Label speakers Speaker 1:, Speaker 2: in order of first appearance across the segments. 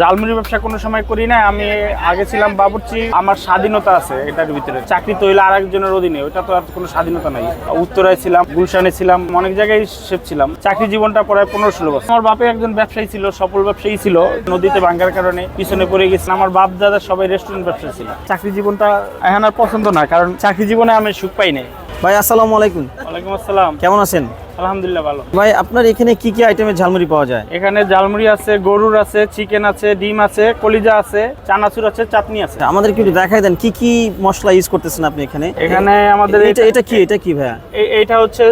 Speaker 1: জালমুড়ি ব্যবসা কোনো সময় করি না আমি আগে ছিলাম বাবুর্চি আমার স্বাধীনতা আছে এটার ভিতরে। চাকরি তো হইলে আরেকজনের অধীনে ওটা তো আর কোনো স্বাধীনতা নাই। উত্তরায় ছিলাম গুলশানে ছিলাম অনেক জায়গায় শেফ ছিলাম। চাকরি জীবনটা প্রায় পনেরো ষোলো বছর। আমার বাপে একজন ব্যবসায়ী ছিল সফল ব্যবসায়ী ছিল নদীতে ভাঙ্গার কারণে পিছনে পড়ে গেছিলাম আমার বাপ দাদা সবাই রেস্টুরেন্ট ব্যবসায়ী ছিল। চাকরি জীবনটা এখন আর পছন্দ না কারণ চাকরি জীবনে আমি সুখ পাই নাই।
Speaker 2: ভাই আসসালামু আলাইকুম।
Speaker 1: ওয়ালাইকুম আসসালাম।
Speaker 2: কেমন আছেন?
Speaker 1: আলহামদুলিল্লাহ ভালো।
Speaker 2: ভাই আপনার এখানে কি কি আইটেমের ঝালমুড়ি পাওয়া যায়?
Speaker 1: এখানে জালমুড়ি আছে গরুর আছে চিকেন আছে ডিম আছে কলিজা আছে চানাচুর আছে চাটনি আছে।
Speaker 2: আমাদেরকে একটু দেখাই দেন কি কি মশলা ইউজ করতেছেন আপনি এখানে?
Speaker 1: এখানে আমাদের
Speaker 2: এটা এটা কি এটা কি ভাইয়া?
Speaker 1: এইটা হচ্ছে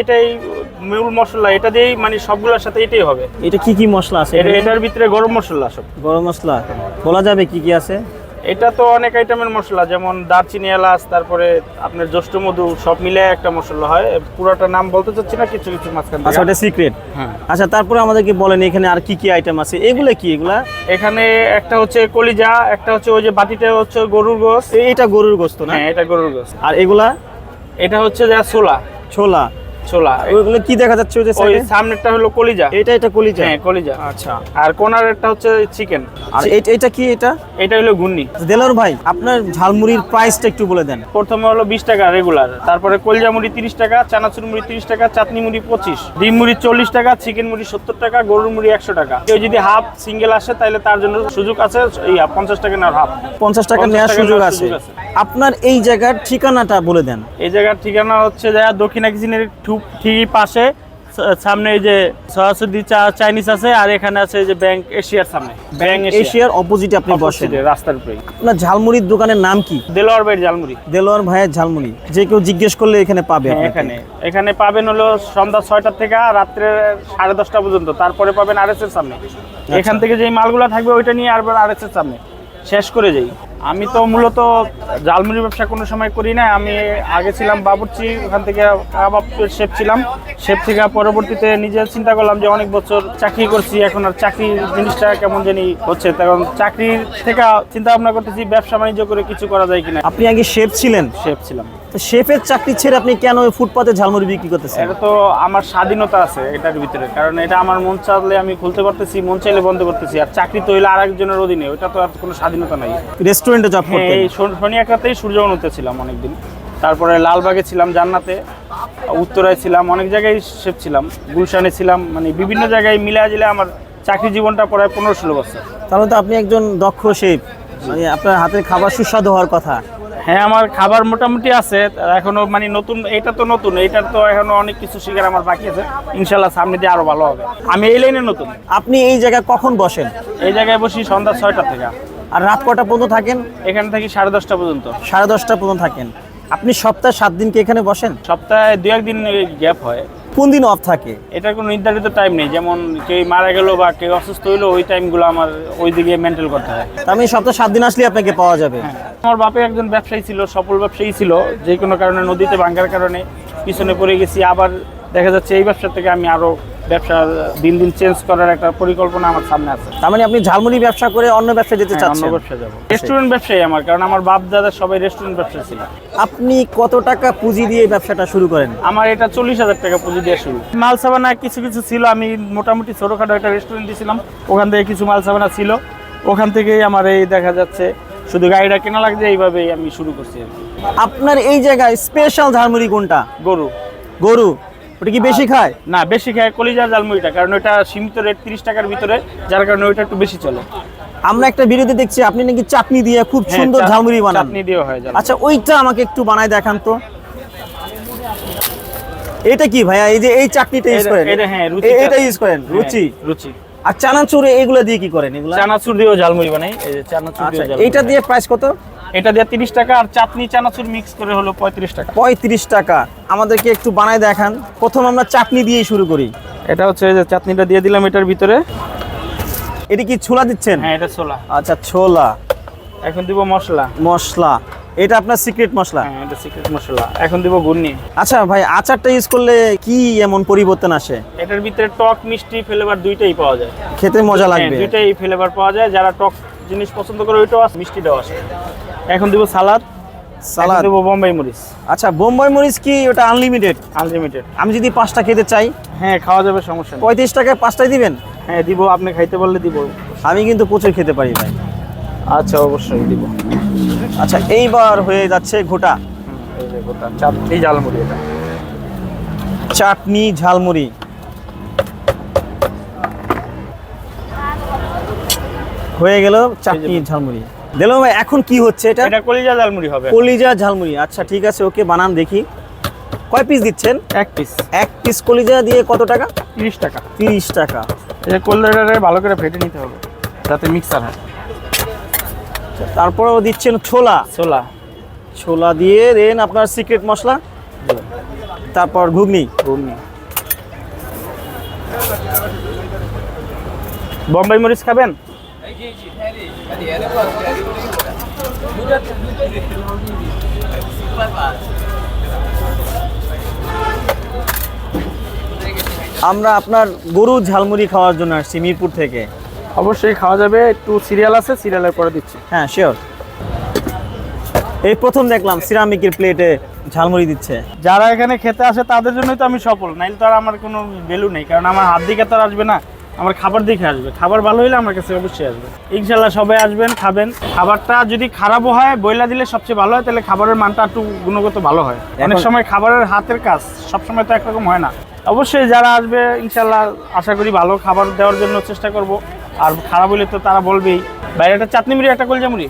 Speaker 1: এটাই মূল মশলা এটা দিয়েই মানে সবগুলোর সাথে এটাই হবে।
Speaker 2: এটা কি কি মশলা আছে
Speaker 1: এটা এটার ভিতরে গরম মশলা সব।
Speaker 2: গরম মশলা। বলা যাবে কি কি আছে?
Speaker 1: এটা তো অনেক আইটেমের মশলা যেমন দারচিনি এলাচ তারপরে আপনার জ্যৈষ্ঠ মধু সব মিলে একটা মশলা হয়। পুরোটা নাম বলতে চাচ্ছি না কিছু কিছু মাঝখান
Speaker 2: আচ্ছা ওটা সিক্রেট
Speaker 1: হ্যাঁ।
Speaker 2: আচ্ছা তারপরে আমাদেরকে বলেন এখানে আর কি কি আইটেম আছে। এগুলো কি এগুলা?
Speaker 1: এখানে একটা হচ্ছে কলিজা একটা হচ্ছে ওই যে বাটিটা হচ্ছে গরুর গোস
Speaker 2: এ- এটা গরুর গোস্ত না?
Speaker 1: হ্যাঁ এটা গরুর গোস
Speaker 2: আর এগুলা?
Speaker 1: এটা হচ্ছে যা ছোলা।
Speaker 2: ছোলা।
Speaker 1: ছোলা।
Speaker 2: ওইগুলো কি দেখা যাচ্ছে ওই যে
Speaker 1: ওই সামনেরটা হলো কলিজা।
Speaker 2: এটা এটা কলিজা?
Speaker 1: হ্যাঁ কলিজা।
Speaker 2: আচ্ছা।
Speaker 1: আর কোনারেরটা হচ্ছে চিকেন।
Speaker 2: আর এটা কি এটা?
Speaker 1: এটা হলো
Speaker 2: দেলোর ভাই আপনার ঝালমুড়ির প্রাইসটা একটু বলে দেন।
Speaker 1: প্রথমে হলো বিশ টাকা রেগুলার তারপরে কলজা মুড়ি তিরিশ টাকা চানাচুর মুড়ি তিরিশ টাকা চাটনি মুড়ি পঁচিশ। ডিম মুড়ি চল্লিশ টাকা চিকেন মুড়ি সত্তর টাকা গরুর মুড়ি একশো টাকা। কেউ যদি হাফ সিঙ্গেল আসে তাহলে তার জন্য সুযোগ আছে এই পঞ্চাশ টাকা নেওয়ার হাফ
Speaker 2: পঞ্চাশ টাকা
Speaker 1: 50
Speaker 2: নেওয়ার
Speaker 1: টাকা নেওয়ার সুযোগ আছে।
Speaker 2: আপনার এই জায়গার ঠিকানাটা বলে দেন।
Speaker 1: এই জায়গার ঠিকানা হচ্ছে যে দক্ষিণা কিচেনের ঠিক ঠিকই পাশে সামনে এই যে সরস্বতী চা- চাইনিজ আছে আর এখানে আছে যে ব্যাংক এশিয়ার সামনে। ব্যাংক
Speaker 2: এশিয়ার অপোজিটে আপনি বসেন।
Speaker 1: রাস্তার উপরে
Speaker 2: আপনার ঝালমুড়ির দোকানের নাম কি?
Speaker 1: দেলোয়ার বাড়ির ঝালমুড়ি।
Speaker 2: দেলোয়ার ভাইয়ের ঝালমুড়ি। যে কেউ জিজ্ঞেস করলে এখানে পাবে
Speaker 1: হ্যাঁ, এখানে। এখানে পাবেন হলো সন্ধ্যা ছয়টা থেকে রাত্রে সাড়ে দশটা পর্যন্ত। তারপরে পাবেন আরএস এর সামনে।
Speaker 2: আচ্ছা।
Speaker 1: এখান থেকে যে মালগুলো থাকবে ওইটা নিয়ে আরবার আরএস এর সামনে। শেষ করে যাই। আমি তো মূলত জালমুড়ি ব্যবসা কোনো সময় করি না আমি আগে ছিলাম বাবুর্চি ওখান থেকে কাবাব শেফ ছিলাম। শেফ থেকে পরবর্তীতে নিজে চিন্তা করলাম যে অনেক বছর চাকরি করছি এখন আর চাকরি জিনিসটা কেমন জানি হচ্ছে। তখন চাকরির থেকে চিন্তা ভাবনা করতেছি ব্যবসা বাণিজ্য করে কিছু করা যায় কিনা।
Speaker 2: আপনি আগে শেফ ছিলেন?
Speaker 1: শেফ ছিলাম।
Speaker 2: তো শেফের চাকরি ছেড়ে আপনি কেন ওই ফুটপাতে ঝালমুড়ি বিক্রি করতেছেন?
Speaker 1: এটা তো আমার স্বাধীনতা আছে এটার ভিতরে কারণ এটা আমার মন চাইলে আমি খুলতে পারতেছি মন চাইলে বন্ধ করতেছি আর চাকরি তো হইলে আরেকজনের অধীনে ওটা তো আর কোনো স্বাধীনতা নাই।
Speaker 2: রেস্টুরেন্টে জব
Speaker 1: হ্যাঁ
Speaker 2: করতেন?
Speaker 1: এই শনি- একরাতেই সূর্য অনুতে ছিলাম অনেকদিন। তারপরে লালবাগে ছিলাম জান্নাতে উত্তরায় ছিলাম অনেক জায়গায় শেফ ছিলাম গুলশানে ছিলাম মানে বিভিন্ন জায়গায় মিলায় জিলে আমার চাকরি জীবনটা প্রায় পনেরো ষোলো বছর।
Speaker 2: তাহলে তো আপনি একজন দক্ষ শেফ মানে আপনার হাতের খাবার সুস্বাদু হওয়ার কথা।
Speaker 1: হ্যাঁ আমার খাবার মোটামুটি আছে। এখনও মানে নতুন এটা তো নতুন এটার তো এখনও অনেক কিছু শিকার আমার বাকি আছে। ইনশাল্লাহ সামনে দিয়ে আরও ভালো হবে। আমি এই লাইনে নতুন।
Speaker 2: আপনি এই জায়গায় কখন বসেন?
Speaker 1: এই জায়গায় বসি সন্ধ্যা ছয়টা থেকে।
Speaker 2: আর রাত কটা পর্যন্ত থাকেন?
Speaker 1: এখানে থাকি সাড়ে দশটা পর্যন্ত।
Speaker 2: সাড়ে দশটা পর্যন্ত থাকেন। আপনি সপ্তাহে সাত দিন কি এখানে বসেন?
Speaker 1: সপ্তাহে দু একদিন গ্যাপ হয়।
Speaker 2: কোন দিন অফ থাকে?
Speaker 1: এটার কোনো নির্ধারিত টাইম নেই। যেমন কেউ মারা গেল বা কেউ অসুস্থ হইল ওই টাইমগুলো আমার ওই দিকে মেনটেন করতে হয়।
Speaker 2: আমি মানে সপ্তাহে সাত দিন আসলে আপনাকে পাওয়া যাবে।
Speaker 1: আমার বাপে একজন ব্যবসায়ী ছিল সফল ব্যবসায়ী ছিল। যে কোনো কারণে নদীতে ভাঙ্গার কারণে পিছনে পড়ে গেছি। আবার দেখা যাচ্ছে এই ব্যবসা থেকে আমি আরও ব্যবসা দিন দিন চেঞ্জ করার একটা পরিকল্পনা আমার সামনে আছে।
Speaker 2: তার মানে আপনি ঝালমুড়ি ব্যবসা করে অন্য ব্যবসা যেতে
Speaker 1: হ্যাঁ, অন্য
Speaker 2: চাচ্ছেন?
Speaker 1: ব্যবসা যাব। রেস্টুরেন্ট ব্যবসায়ী আমার কারণ আমার বাপ দাদা সবাই রেস্টুরেন্ট ব্যবসা ছিল।
Speaker 2: আপনি কত টাকা পুঁজি দিয়ে ব্যবসাটা শুরু করেন?
Speaker 1: আমার এটা চল্লিশ হাজার টাকা পুঁজি দিয়ে শুরু। মাল সাবানা কিছু কিছু ছিল আমি মোটামুটি ছোটোখাটো একটা রেস্টুরেন্ট দিয়েছিলাম। ওখান থেকে কিছু মাল সাবানা ছিল। ওখান থেকেই আমার এই দেখা যাচ্ছে শুধু গাড়িটা কেনা লাগছে এইভাবেই আমি শুরু করছি আর কি।
Speaker 2: আপনার এই জায়গায় স্পেশাল ঝালমুড়ি কোনটা?
Speaker 1: গরু।
Speaker 2: গরু। ওটা কি বেশি খায়?
Speaker 1: না বেশি খায় কলিজার জালমুড়িটা কারণ ওটা সীমিত রেট তিরিশ টাকার ভিতরে যার কারণে ওইটা একটু বেশি চলে।
Speaker 2: আমরা একটা ভিডিওতে দেখছি আপনি নাকি চাটনি দিয়ে খুব
Speaker 1: হ্যাঁ,
Speaker 2: সুন্দর ঝালমুড়ি বানান।
Speaker 1: চাটনি দিয়ে হয় জাল
Speaker 2: আচ্ছা ওইটা আমাকে একটু বানায় দেখান তো। এটা কি ভাইয়া? এই যে এই চাটনিটা ইউজ করেন।
Speaker 1: এটা হ্যাঁ, রুচি
Speaker 2: এটা ইউজ করেন
Speaker 1: হ্যাঁ,
Speaker 2: রুচি?
Speaker 1: রুচি।
Speaker 2: আর চানাচুর এগুলো দিয়ে কি করেন এগুলো?
Speaker 1: চানাচুর দিয়েও ঝালমুড়ি বানাই এই যে চানাচুর
Speaker 2: আচ্ছা
Speaker 1: দিয়েও
Speaker 2: দিয়ে প্রাইস কত?
Speaker 1: এটা দিয়ে তিরিশ টাকা আর চাটনি চানাচুর মিক্স করে হলো পঁয়ত্রিশ টাকা।
Speaker 2: পঁয়ত্রিশ টাকা। আমাদেরকে একটু বানায় দেখান। প্রথম আমরা চাটনি দিয়ে শুরু করি।
Speaker 1: এটা হচ্ছে যে চাটনিটা দিয়ে দিলাম এটার ভিতরে।
Speaker 2: এটা কি ছোলা দিচ্ছেন?
Speaker 1: হ্যাঁ এটা ছোলা।
Speaker 2: আচ্ছা ছোলা।
Speaker 1: এখন দিব মশলা।
Speaker 2: মশলা। এটা আপনার সিক্রেট মশলা?
Speaker 1: হ্যাঁ এটা সিক্রেট মশলা। এখন দিব গুন্নি
Speaker 2: আচ্ছা ভাই আচারটা ইউজ করলে কি এমন পরিবর্তন আসে?
Speaker 1: এটার ভিতরে টক মিষ্টি ফ্লেভার দুইটাই পাওয়া যায়।
Speaker 2: খেতে মজা
Speaker 1: হ্যাঁ,
Speaker 2: লাগবে।
Speaker 1: দুইটাই ফ্লেভার পাওয়া যায়। যারা টক জিনিস পছন্দ করে ওইটাও আছে মিষ্টিটাও আছে। এখন দিব সালাদ
Speaker 2: সালাদ।
Speaker 1: দিব বোম্বাই মরিচ।
Speaker 2: আচ্ছা বোম্বাই মরিচ কি ওটা আনলিমিটেড
Speaker 1: আনলিমিটেড
Speaker 2: আমি যদি পাঁচটা খেতে চাই
Speaker 1: হ্যাঁ খাওয়া যাবে সমস্যা নেই।
Speaker 2: পঁয়ত্রিশ টাকায় পাঁচটাই দিবেন?
Speaker 1: হ্যাঁ দিব আপনি খাইতে বললে দিব।
Speaker 2: আমি কিন্তু প্রচুর খেতে পারি ভাই।
Speaker 1: আচ্ছা অবশ্যই দিব।
Speaker 2: আচ্ছা এইবার হয়ে যাচ্ছে ঘোটা
Speaker 1: গোটা চাটনি ঝালমুড়ি এটা।
Speaker 2: চাটনি ঝালমুড়ি। হয়ে গেল চাটনি ঝালমুড়ি। দিল ভাই এখন কি হচ্ছে এটা?
Speaker 1: এটা কলিজা ঝালমুড়ি হবে।
Speaker 2: কলিজা ঝালমুড়ি আচ্ছা ঠিক আছে ওকে বানান দেখি। কয় পিস দিচ্ছেন?
Speaker 1: এক পিস
Speaker 2: এক পিস কলিজা দিয়ে কত টাকা?
Speaker 1: তিরিশ টাকা।
Speaker 2: তিরিশ টাকা।
Speaker 1: এই যে ভালো করে ফেটে নিতে হবে যাতে মিক্সার হয়।
Speaker 2: তারপরেও দিচ্ছেন ছোলা।
Speaker 1: ছোলা।
Speaker 2: ছোলা দিয়ে দেন আপনার সিক্রেট মশলা। তারপর ঘুগনি।
Speaker 1: ঘুগনি। বোম্বাই মরিচ খাবেন?
Speaker 2: আমরা আপনার গরু ঝালমুড়ি খাওয়ার জন্য আসছি মিরপুর থেকে।
Speaker 1: অবশ্যই খাওয়া যাবে একটু সিরিয়াল আছে সিরিয়ালের পরে দিচ্ছি।
Speaker 2: হ্যাঁ শিওর এই প্রথম দেখলাম সিরামিকের প্লেটে ঝালমুড়ি দিচ্ছে।
Speaker 1: যারা এখানে খেতে আসে তাদের জন্যই তো আমি সফল। নাইলে তো আর আমার কোনো ভ্যালু নেই কারণ আমার হাত দিকে তো আর আসবে না। আমার খাবার দেখে আসবে। খাবার ভালো হলে আমার কাছে অবশ্যই আসবে। ইনশাল্লাহ সবাই আসবেন খাবেন। খাবারটা যদি খারাপও হয় বইলা দিলে সবচেয়ে ভালো হয় তাহলে খাবারের মানটা একটু গুণগত ভালো হয়। অনেক সময় খাবারের হাতের কাজ সবসময় তো একরকম হয় না। অবশ্যই যারা আসবে ইনশাল্লাহ আশা করি ভালো খাবার দেওয়ার জন্য চেষ্টা করব। আর খারাপ হলে তো তারা বলবেই। বাইরে একটা চাটনি মুড়ি একটা কলজা মুড়ি।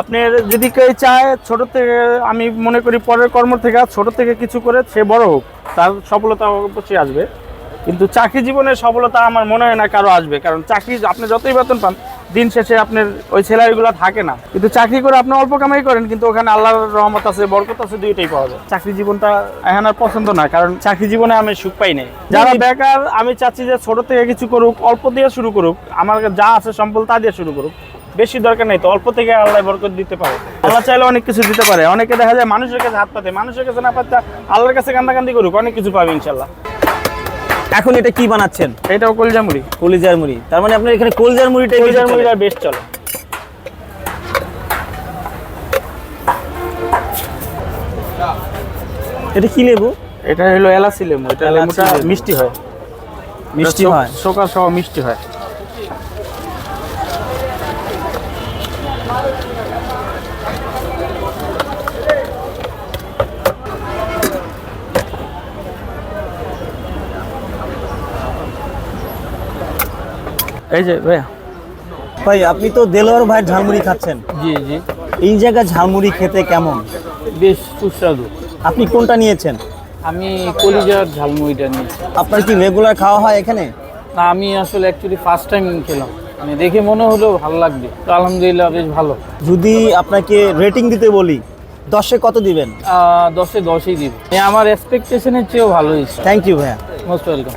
Speaker 1: আপনার যদি কেউ চায় ছোট থেকে আমি মনে করি পরের কর্ম থেকে ছোট থেকে কিছু করে সে বড় হোক তার সফলতা অবশ্যই আসবে। কিন্তু চাকরি জীবনের সফলতা আমার মনে হয় না কারও আসবে। কারণ চাকরি আপনি যতই বেতন পান দিন শেষে আপনার ওই স্যালারিগুলো থাকে না। কিন্তু চাকরি করে আপনি অল্প কামাই করেন কিন্তু ওখানে আল্লাহর রহমত আছে বরকত আছে দুইটাই পাওয়া যায়। চাকরি জীবনটা এখন আর পছন্দ না কারণ চাকরি জীবনে আমি সুখ পাই নাই। যারা বেকার আমি চাচ্ছি যে ছোট থেকে কিছু করুক অল্প দিয়ে শুরু করুক আমার যা আছে সম্বল তা দিয়ে শুরু করুক। বেশি দরকার নেই তো অল্প থেকে আল্লাহ বরকত দিতে পারে। আল্লাহ চাইলে অনেক কিছু দিতে পারে। অনেকে দেখা যায় মানুষের কাছে হাত পাতে মানুষের কাছে না পাতে আল্লাহর কাছে কান্দাকান্দি করুক অনেক কিছু পাবে ইনশাল্লাহ।
Speaker 2: এখন এটা কি বানাচ্ছেন?
Speaker 1: এটাও কলজা মুড়ি।
Speaker 2: কলিজার মুড়ি। তার মানে আপনার এখানে কলিজার মুড়িটা
Speaker 1: কলজার
Speaker 2: বেশি।
Speaker 1: মুড়িটা বেস্ট চলে।
Speaker 2: এটা কি লেবু?
Speaker 1: এটা হলো এলাচি লেবু। এটা লেবুটা মিষ্টি হয়।
Speaker 2: মিষ্টি হয়।
Speaker 1: শোকা সহ মিষ্টি হয়। এই যে ভাইয়া।
Speaker 2: ভাই আপনি তো দেলোয়ার ভাই ঝালমুড়ি খাচ্ছেন।
Speaker 3: জি জি।
Speaker 2: এই জায়গায় ঝালমুড়ি খেতে কেমন?
Speaker 3: বেশ সুস্বাদু।
Speaker 2: আপনি কোনটা নিয়েছেন?
Speaker 3: আমি কলিজার ঝালমুড়িটা নিয়েছি।
Speaker 2: আপনার কি রেগুলার খাওয়া হয় এখানে?
Speaker 3: না আমি আসলে অ্যাকচুয়ালি ফার্স্ট টাইম খেলাম। মানে দেখে মনে হলো ভালো লাগবে। তো আলহামদুলিল্লাহ বেশ ভালো।
Speaker 2: যদি আপনাকে রেটিং দিতে বলি দশে কত দিবেন?
Speaker 3: দশে দশই দিব। মানে আমার এক্সপেকটেশনের চেয়েও ভালো হয়েছে
Speaker 2: থ্যাংক ইউ ভাইয়া।
Speaker 3: Most welcome